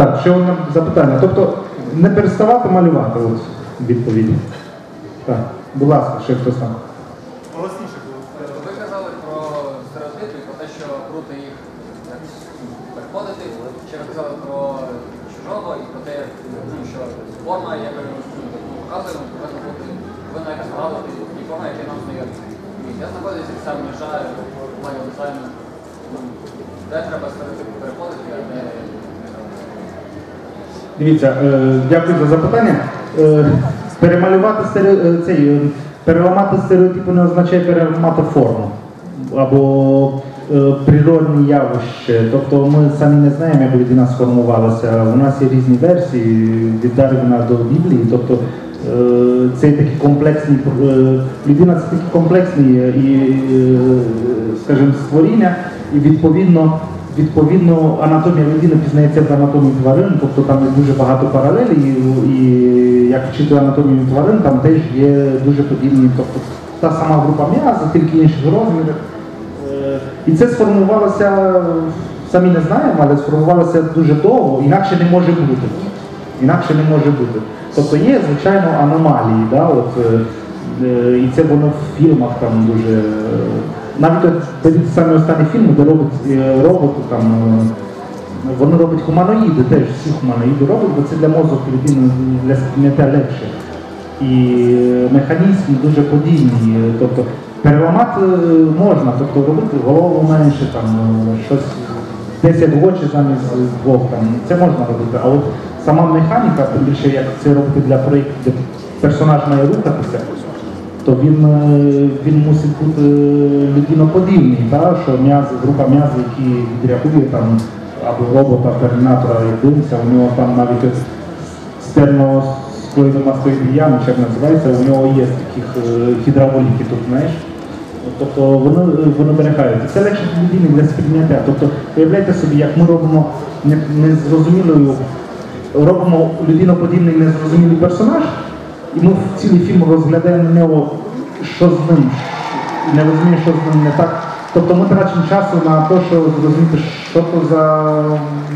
Так, ще одне запитання. Тобто не переставати малювати от, відповіді. Так, будь ласка, ще хтось там. Голосніше було. Ви казали про стереотипи, про те, що круто їх переходити. Ще ви казали про чужого і про те, ну, що форма, яку показуємо, повинна бути, повинна якась нагадувати ті форми, які нам знайомі. Я знаходжуся сам межа в плані дизайну. Ну, Де треба стереотипи переходити, а де не. Дивіться, е, дякую за запитання. Е, перемалювати е, цей, переламати стереотипи не означає переламати форму або природні явища. Тобто ми самі не знаємо, як людина сформувалася. У нас є різні версії від Дарвіна до Біблії. Тобто це такі комплексні людина це такі комплексні і, скажімо, створіння, і відповідно. Відповідно, анатомія людини пізнається в анатомії тварин, тобто там є дуже багато паралелей, і, і як вчити анатомію тварин, там теж є дуже подібні, тобто та сама група м'яза, тільки інших розмірів. Е, І це сформувалося, самі не знаємо, але сформувалося дуже довго, інакше не може бути. Інакше не може бути. Тобто є, звичайно, аномалії, да, от, е, і це воно в фільмах там дуже. е, Навіть дивіться самі останні фільми, де робить е, роботи там. е, Вони роблять хуманоїди, теж всі хуманоїди роблять, бо це для мозку людини для сприйняття легше. І е, механізм дуже подібний. е, Тобто переламати е, можна, тобто робити голову менше, там е, щось 10 очі замість двох там. Це можна робити. А от сама механіка, тим більше як це робити для проєкту, де персонаж має рухатися, то він, е, він мусить бути людиноподібний, та, що м'язи, група м'язів, які відреагує там або робота, термінатора, як дивиться, у нього там навіть ось стерносклоїдомастоїдний ямич, як називається, у нього є таких е, гідраволіки тут, знаєш. Тобто вони, вони виникають. Це легше людини для сприйняття. Тобто, уявляйте собі, як ми робимо не- незрозумілою, робимо людиноподібний незрозумілий персонаж, і ми цілий фільм розглядаємо на нього, що з ним, не розуміємо, що з ним не так. Тобто ми трачимо часу на те, що зрозуміти, що то за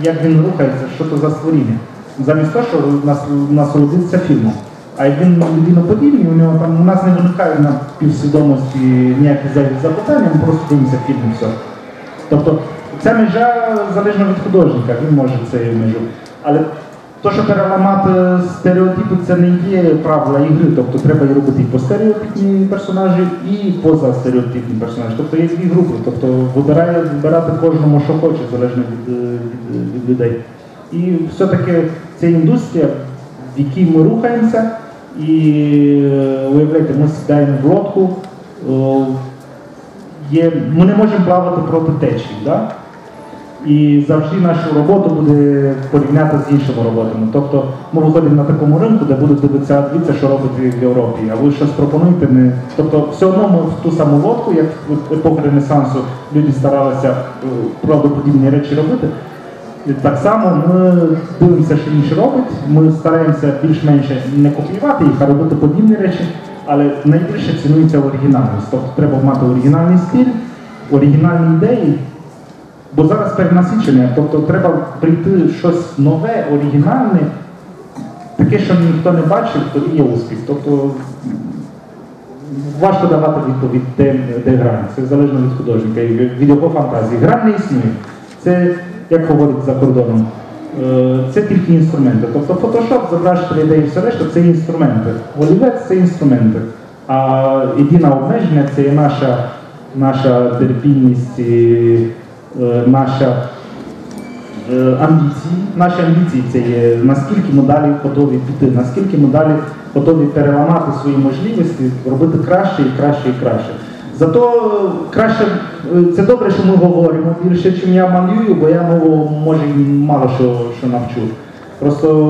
як він рухається, що то за створіння. Замість того, що нас, насолодитися фільмом. А як він людиноподібний, у нього там у нас не виникає на півсвідомості ніяких зайвих запитань, ми просто дивимося фільм і все. Тобто ця межа залежно від художника, він може це межу. Але то, що переламати стереотипи, це не є правила ігри. Тобто треба робити і по стереотипні персонажі, і поза стереотипні персонажі. Тобто є дві групи. Тобто вибирає вибирати кожному, що хоче, залежно від, е, від, від людей. І все-таки це індустрія, в якій ми рухаємося, і е, уявляйте, ми сідаємо в лодку. е, Є, ми не можемо плавати проти течії. Да? І завжди нашу роботу буде порівняти з іншими роботами. Тобто ми виходимо на такому ринку, де будуть дивитися, дивіться, що робить в Європі, а ви щось пропонуєте. Не... Тобто все одно ми в ту саму лодку, як в епоху Ренесансу люди старалися е, правдоподібні речі робити. Так само ми дивимося, що інші роблять. Ми стараємося більш-менш не копіювати їх, а робити подібні речі. Але найбільше цінується оригінальність. Тобто треба мати оригінальний стиль, оригінальні ідеї. Бо зараз перенасичення, тобто треба прийти щось нове, оригінальне, таке, що ніхто не бачив, тоді є успіх. Тобто важко давати відповідь, де, де грань. Це залежно від художника і від його фантазії. Грань не існує. Це, як говорять за кордоном, е, це тільки інструменти. Тобто фотошоп, зображ 3D і все решта це інструменти. Олівець це інструменти. А єдине обмеження це є наша, наша терпільність, і, е, наша е, амбіції. Наші амбіції це є наскільки ми далі готові піти, наскільки ми далі готові переламати свої можливості, робити краще і краще і краще. Зато е, краще е, це добре, що ми говоримо більше, чим я малюю, бо я мову може мало що, що навчу. Просто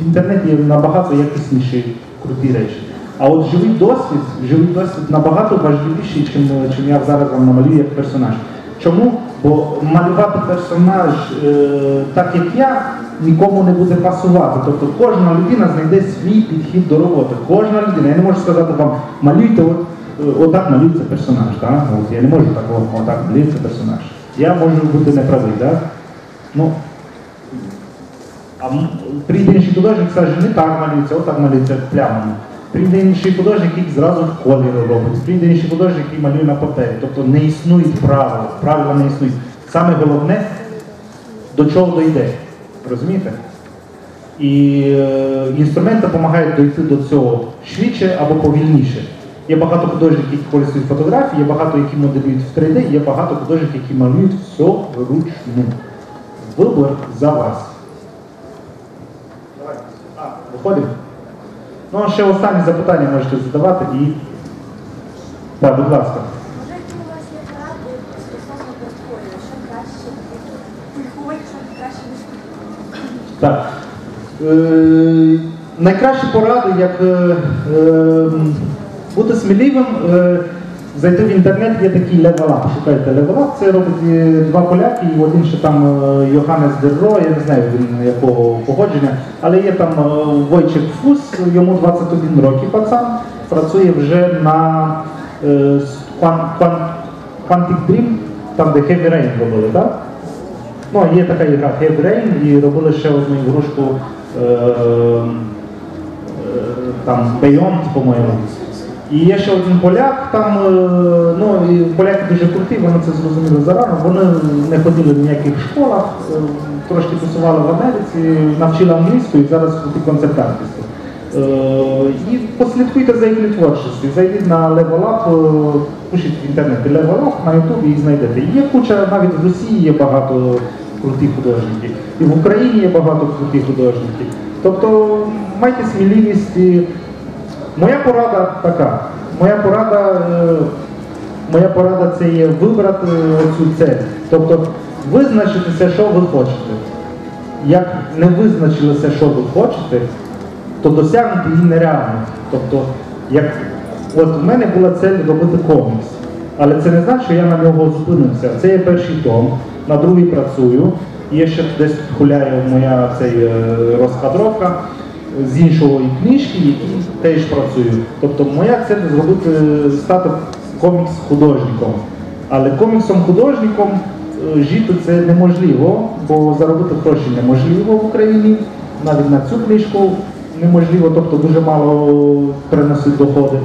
в інтернеті набагато якісніші круті речі. А от живий досвід, живий досвід набагато важливіший, чим, чим я зараз вам намалюю як персонаж. Чому? Бо малювати персонаж е, так, як я, нікому не буде пасувати. Тобто кожна людина знайде свій підхід до роботи. Кожна людина. Я не можу сказати вам, малюйте, от, е, отак малюється персонаж. Так? От, я не можу так, «О, отак малюється персонаж. Я можу бути неправий, так? Ну, А прийде інший художник, скаже, не так малюється, отак малюється плямами. Прийде інший художник, який зразу кольори робить. Прийде інший художник, який малює на папері. Тобто не існують правил, правила не існують. Саме головне, до чого дойде. Розумієте? І е, інструменти допомагають дойти до цього швидше або повільніше. Є багато художників, які користують фотографії, є багато, які моделюють в 3D, є багато художників, які малюють все вручну. Вибір за вас. Давайте. А, виходимо? Ну, а ще останні запитання можете задавати і. Так, будь ласка. Так. Е, найкращі поради, як е, е, бути сміливим, е, зайти в інтернет, є такий Up. Шукайте Up, це робить е, два поляки, і один ще там е, Йоханнес Дерро, я не знаю він якого походження, але є там е, Войчик Фус, йому 21 років пацан, працює вже на е, Quantic Dream, там де Heavy Rain робили, так? Ну, є така ігра Heavy Rain, і робили ще одну ігрушку е, е, там Beyond, по-моєму. І є ще один поляк, там, е, ну, і поляки дуже круті, вони це зрозуміли зарано, вони не ходили в ніяких школах, е, трошки тусували в Америці, навчили англійську і зараз круті концертантисти. Е, І послідкуйте за їхньою творчістю. Зайдіть на е, пишіть в інтернеті Up на Ютубі і знайдете. Є куча, навіть в Росії є багато крутих художників, і в Україні є багато крутих художників. Тобто майте сміливість. Моя порада така. Моя порада, е, моя порада це є вибрати цю цель. Тобто визначитися, що ви хочете. Як не визначилися, що ви хочете, то досягнути її нереально. Тобто, як от в мене була цель робити комікс, але це не значить, що я на нього зупинився. Це є перший том, на другий працюю. Є ще десь тут гуляє моя цей, е, розкадровка з іншої книжки, які теж працюю. Тобто моя цель зробити, стати комікс-художником. Але коміксом-художником е, жити це неможливо, бо заробити гроші неможливо в Україні, навіть на цю книжку неможливо, тобто дуже мало приносить доходи.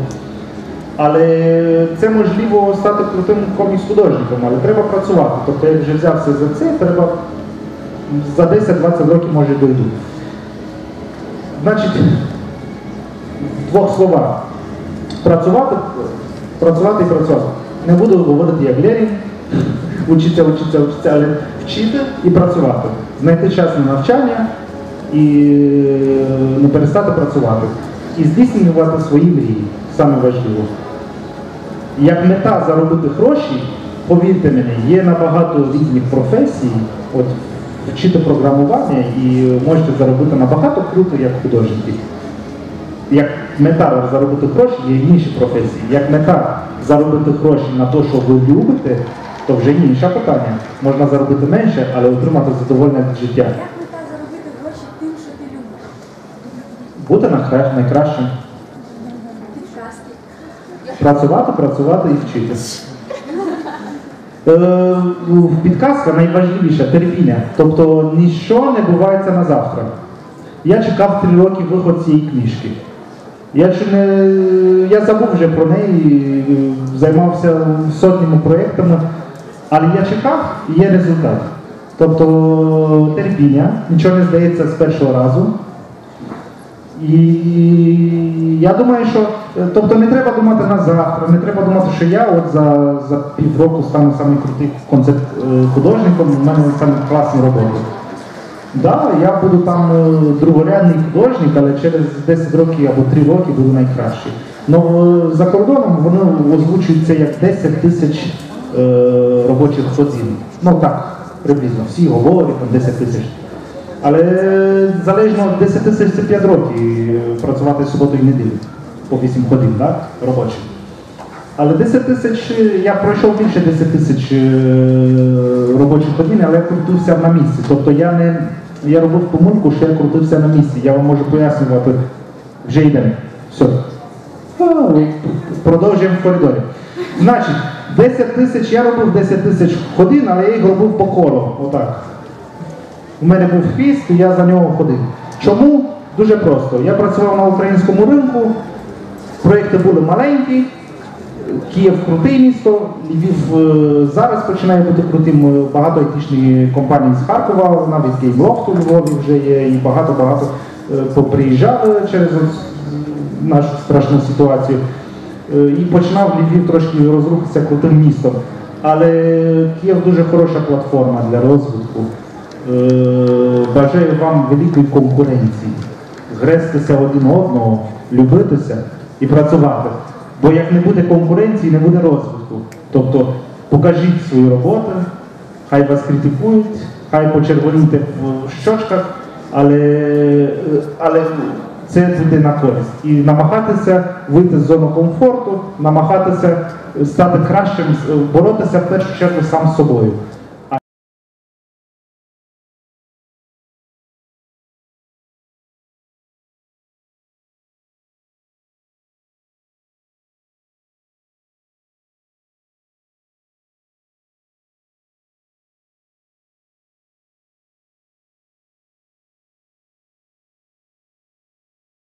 Але це можливо стати крутим комікс-художником, але треба працювати. Тобто, як вже взявся за це, треба за 10-20 років може дойду. Значить, в двох словах. Працювати, працювати і працювати. Не буду говорити як Ленін, учиться, учиться, учиться, але вчити і працювати. Знайти час на навчання і не перестати працювати. І здійснювати свої мрії. Саме важливо. Як мета заробити гроші, повірте мені, є набагато різних професій. От вчити програмування і можете заробити набагато круто, як художники. Як мета заробити гроші, є інші професії. Як мета заробити гроші на те, що ви любите, то вже інше питання. Можна заробити менше, але отримати задовольне від життя. Як мета заробити гроші тим, що ти любиш? Бути найкра- найкращим. Працювати, працювати і вчитися. Е, ну, Підказка найважливіша терпіння. Тобто ніщо не бувається на завтра. Я чекав три роки виход цієї книжки. Я, чи не, я забув вже про неї, займався сотнями проєктами, але я чекав і є результат. Тобто терпіння, нічого не здається з першого разу. І я думаю, що тобто не треба думати на завтра, не треба думати, що я от за, за півроку стану самим крутим концепт е, художником, у мене саме класні роботи. Да, я буду там е, другорядний художник, але через 10 років або 3 роки буду найкращий. Ну е, за кордоном воно озвучується як 10 тисяч е, робочих годин. Ну так, приблизно. Всі говорять, там 10 тисяч. Але залежно 10 тисяч це 5 років працювати суботу і неділю по 8 годин, так? робочих. Але 10 тисяч, я пройшов більше 10 тисяч е, робочих годин, але я крутився на місці. Тобто я не я робив помилку, що я крутився на місці. Я вам можу пояснювати, вже йдемо. Все. Продовжуємо в коридорі. Значить, 10 тисяч, я робив 10 тисяч годин, але я їх робив по колу. Отак. У мене був хвіст, і я за нього ходив. Чому? Дуже просто. Я працював на українському ринку, проєкти були маленькі, Київ крутий місто, Львів е, зараз починає бути крутим. Е, Багато айтішні компаній з Харкова, навіть Кейблофт у Львові вже є, і багато-багато е, поприїжджали через нашу страшну ситуацію. Е, І починав Львів трошки розрухатися крутим містом. Але Київ дуже хороша платформа для розвитку. Е, Бажаю вам великої конкуренції. Грестися один одного, любитися і працювати. Бо як не буде конкуренції, не буде розвитку. Тобто покажіть свої роботи, хай вас критикують, хай почервоніте в щочках, але, але це буде на користь. І намагатися вийти з зони комфорту, намагатися стати кращим, боротися в першу чергу сам з собою.